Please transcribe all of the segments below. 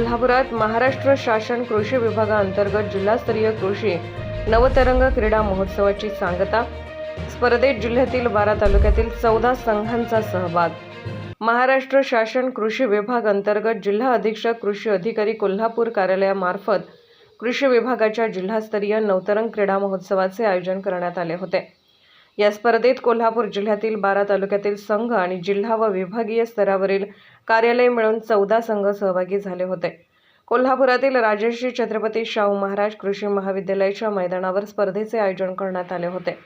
कोल्हापुरात महाराष्ट्र शासन कृषी विभागाअंतर्गत जिल्हास्तरीय कृषी नवतरंग क्रीडा महोत्सवाची सांगता स्पर्धेत जिल्ह्यातील बारा तालुक्यातील चौदा संघांचा सहभाग. महाराष्ट्र शासन कृषी विभाग अंतर्गत जिल्हा अधीक्षक कृषी अधिकारी कोल्हापूर कार्यालयामार्फत कृषी विभागाच्या जिल्हास्तरीय नवतरंग क्रीडा महोत्सवाचे आयोजन करण्यात आले होते. या स्पर्धेत कोल्हापूर जिल्ह्यातील बारा तालुक्यातील संघ आणि जिल्हा व विभागीय स्तरावरील कार्यालय मिळून चौदा संघ सहभागी झाले होते. कोल्हापुरातील राजर्षी छत्रपती शाहू महाराज कृषी महाविद्यालयाच्या मैदानावर स्पर्धेचे आयोजन करण्यात आले होते.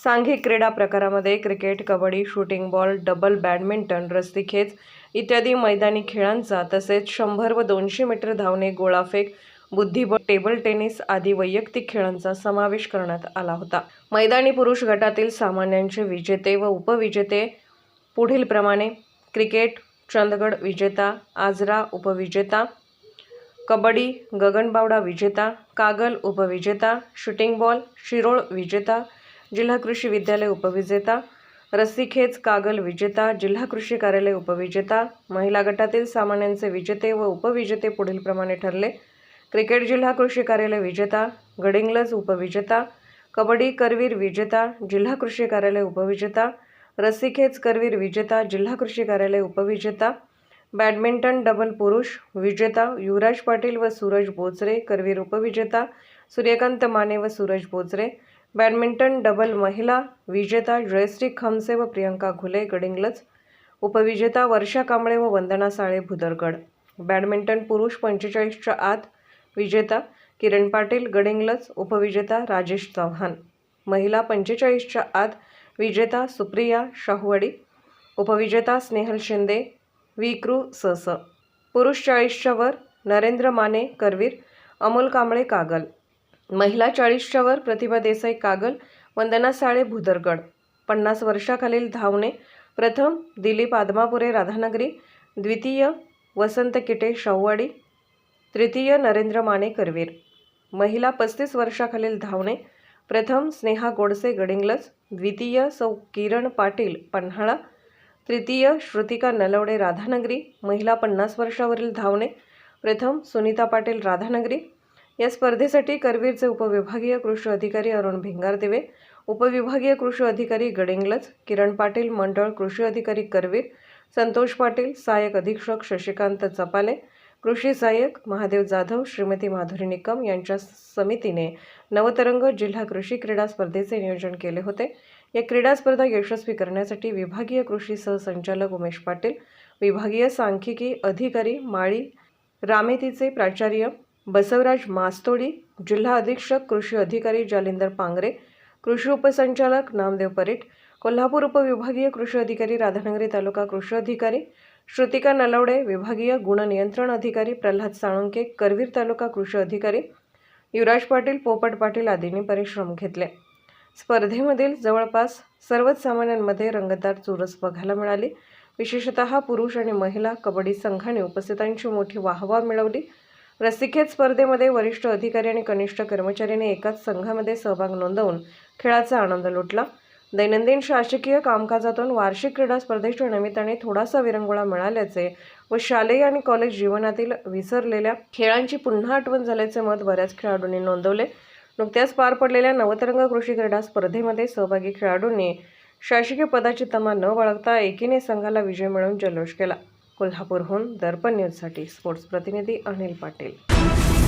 सांघिक क्रीडा प्रकारामध्ये cricket kabaddi shooting ball double badminton रस्तीखेच इत्यादी मैदानी खेळांचा तसेच शंभर व दोनशे मीटर धावणे गोळाफेक बुद्धिबळ टेबल टेनिस आदी वैयक्तिक खेळांचा समावेश करण्यात आला होता. मैदानी पुरुष गटातील सामान्यांचे विजेते व उपविजेते पुढीलप्रमाणे क्रिकेट चंदगड विजेता आजरा उपविजेता कबड्डी गगनबावडा विजेता कागल उपविजेता शूटिंग बॉल शिरोळ विजेता जिल्हा कृषी विद्यालय उपविजेता रस्सीखेच कागल विजेता जिल्हा कृषी कार्यालय उपविजेता महिला गटातील सामान्यांचे विजेते व उपविजेते पुढीलप्रमाणे ठरले. क्रिकेट जिल्हा कृषी कार्यालय विजेता गडिंग्लज उपविजेता कबड्डी करवीर विजेता जिल्हा कृषी कार्यालय उपविजेता रस्सीखेच करवीर विजेता जिल्हा कृषी कार्यालय उपविजेता बॅडमिंटन डबल पुरुष विजेता युवराज पाटील व सूरज बोचरे करवीर उपविजेता सूर्यकांत माने व सूरज बोचरे बॅडमिंटन डबल महिला विजेता जयश्री खमसे व प्रियंका घुले गडिंग्लज उपविजेता वर्षा कांबळे व वंदना साळे भुदरगड. बॅडमिंटन पुरुष पंचेचाळीसच्या आत विजेता किरण पाटील गडिंगलज उपविजेता राजेश चव्हाण. महिला पंचेचाळीसच्या आत विजेता सुप्रिया शाहूवाडी उपविजेता स्नेहल शिंदे विक्रू सस. पुरुष चाळीसच्या वर नरेंद्र माने करवीर अमोल कांबळे कागल. महिला चाळीसच्या वर प्रतिभा देसाई कागल वंदना साळे भुदरगड. पन्नास वर्षाखालील धावणे प्रथम दिलीप आदमापुरे राधानगरी द्वितीय वसंत किटे शाहवाडी तृतीय नरेंद्र माने करवीर महिला पस्तीस वर्षाखालील धावणे. प्रथम स्नेहा गोडसे गडिंग्लज. द्वितीय सौ किरण पाटील पन्हाळा. तृतीय श्रुतिका नलवडे राधानगरी. महिला पन्नास वर्षावरील धावणे. प्रथम सुनीता पाटील राधानगरी. या स्पर्धेसाठी करवीरचे उपविभागीय कृषी अधिकारी अरुण भिंगारदिवे. उपविभागीय कृषी अधिकारी गडिंग्लज. किरण पाटील मंडळ कृषी अधिकारी करवीर. संतोष पाटील सहाय्यक अधीक्षक शशिकांत चपाले कृषी सहाय्यक महादेव जाधव श्रीमती माधुरी निकम यांच्या समितीने नवतरंग जिल्हा कृषी क्रीडा स्पर्धेचे नियोजन केले होते. या क्रीडा स्पर्धा यशस्वी करण्यासाठी विभागीय कृषी सहसंचालक उमेश पाटील विभागीय सांख्यिकी अधिकारी माळी रामेतीचे प्राचार्य बसवराज मास्तोडी जिल्हा अधीक्षक कृषी अधिकारी जालिंदर पांगरे कृषी उपसंचालक नामदेव परीट कोल्हापूर उपविभागीय कृषी अधिकारी राधानगरी तालुका कृषी अधिकारी श्रुतिका नलवडे विभागीय गुण नियंत्रण अधिकारी प्रल्हाद साळुंके करवीर तालुका कृषी अधिकारी युवराज पाटील पोपट पाटील आदींनी परिश्रम घेतले. स्पर्धेमधील जवळपास सर्वच सामन्यांमध्ये रंगतदार चुरस बघायला मिळाली. विशेषतः पुरुष आणि महिला कबड्डी संघाने उपस्थितांची मोठी वाहवा मिळवली. रस्सीखेच स्पर्धेमध्ये वरिष्ठ अधिकारी आणि कनिष्ठ कर्मचाऱ्यांनी एकाच संघामध्ये सहभाग नोंदवून खेळाचा आनंद लुटला. दैनंदिन शासकीय कामकाजातून वार्षिक क्रीडा स्पर्धेच्या निमित्ताने थोडासा विरंगुळा मिळाल्याचे व शालेय आणि कॉलेज जीवनातील विसरलेल्या खेळांची पुन्हा आठवण झाल्याचे मत बऱ्याच खेळाडूंनी नोंदवले. नुकत्याच पार पडलेल्या नवतरंग कृषी क्रीडा स्पर्धेमध्ये सहभागी खेळाडूंनी शासकीय पदाची तमा न बाळगता एकीने संघाला विजय मिळवून जल्लोष केला. कोल्हापूरहून दर्पण न्यूजसाठी स्पोर्ट्स प्रतिनिधी अनिल पाटील.